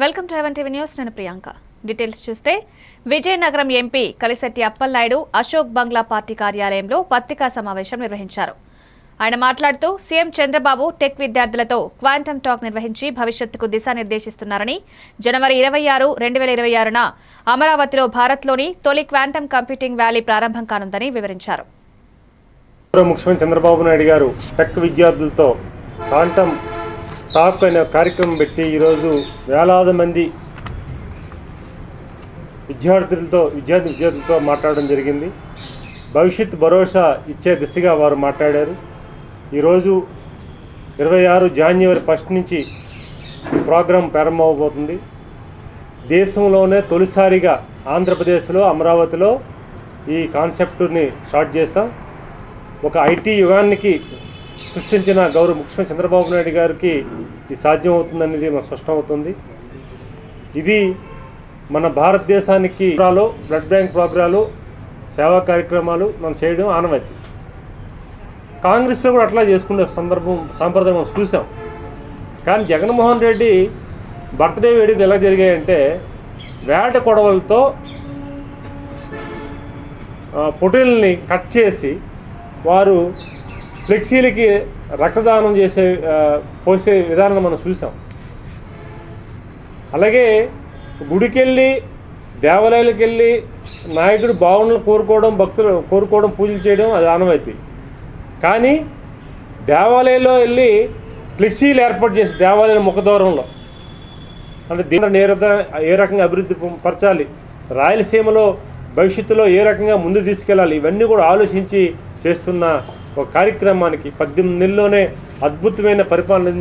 Welcome to heaven TV news. నేను Priyanka. Details చూస్తే Vizianagaram MP Kalisetti Appalanaidu Ashok bungalow party కార్యాలయంలో పత్రికా సమావేశం నిర్వహించారు. ఆయన మాట్లాడుతూ సీఎం చంద్రబాబు టెక్ విద్యార్థులతో క్వాంటమ్ టాక్ నిర్వహించి భవిష్యత్తుకు దిశానిర్దేశిస్తున్నారని జనవరి ఇరవై ఆరు రెండు వేల ఇరవై ఆరున అమరావతిలో భారత్లోని తొలి క్వాంటమ్ కంప్యూటింగ్ వ్యాలీ ప్రారంభం కానుందని వివరించారు. ముఖ్యమంత్రి చంద్రబాబు నాయుడు గారు టెక్ విద్యార్థులతో క్వాంటమ్ టాక్ అనే కార్యక్రమం పెట్టి ఈరోజు వేలాది మంది విద్యార్థులతో విద్యార్థి విద్యార్థులతో మాట్లాడడం జరిగింది. భవిష్యత్ భరోసా ఇచ్చే దిశగా వారు మాట్లాడారు. ఈరోజు ఇరవై ఆరు జాన్యువరి ఫస్ట్ నుంచి ప్రోగ్రాం ప్రారంభమవబోతుంది. దేశంలోనే తొలిసారిగా ఆంధ్రప్రదేశ్లో అమరావతిలో ఈ కాన్సెప్ట్ని స్టార్ట్ చేస్తాం ఒక ఐటీ యుగానికి సృష్టించిన గౌరవ ముఖ్యమంత్రి చంద్రబాబు నాయుడు గారికి ఇది సాధ్యం అవుతుందనేది మనకు స్పష్టమవుతుంది. ఇది మన భారతదేశానికి బ్లడ్ బ్యాంక్ ప్రోగ్రాలు సేవా కార్యక్రమాలు మనం చేయడం ఆనవాయితీ. కాంగ్రెస్లో కూడా అట్లా చేసుకునే సందర్భం సాంప్రదాయం మనం చూసాం. కానీ జగన్మోహన్ రెడ్డి బర్త్డే వేడుకలు ఎలా జరిగాయంటే వేట కొడవలతో పొటీల్ని కట్ చేసి వారు ఫ్లెక్సీలకి రక్తదానం చేసే పోసే విధానం మనం చూసాం. అలాగే గుడికెళ్ళి దేవాలయాలకు వెళ్ళి నాయకుడు భావనలు కోరుకోవడం భక్తులు కోరుకోవడం పూజలు చేయడం అది ఆనవాయితీ. కానీ దేవాలయంలో వెళ్ళి ఫ్లెక్సీలు ఏర్పాటు చేసి దేవాలయం ముఖదూరంలో అంటే దీని నేరత ఏ రకంగా అభివృద్ధి పరచాలి రాయలసీమలో భవిష్యత్తులో ఏ రకంగా ముందు తీసుకెళ్ళాలి ఇవన్నీ కూడా ఆలోచించి చేస్తున్న ఒక కార్యక్రమానికి పద్దెనిమిది నెలల్లోనే అద్భుతమైన పరిపాలన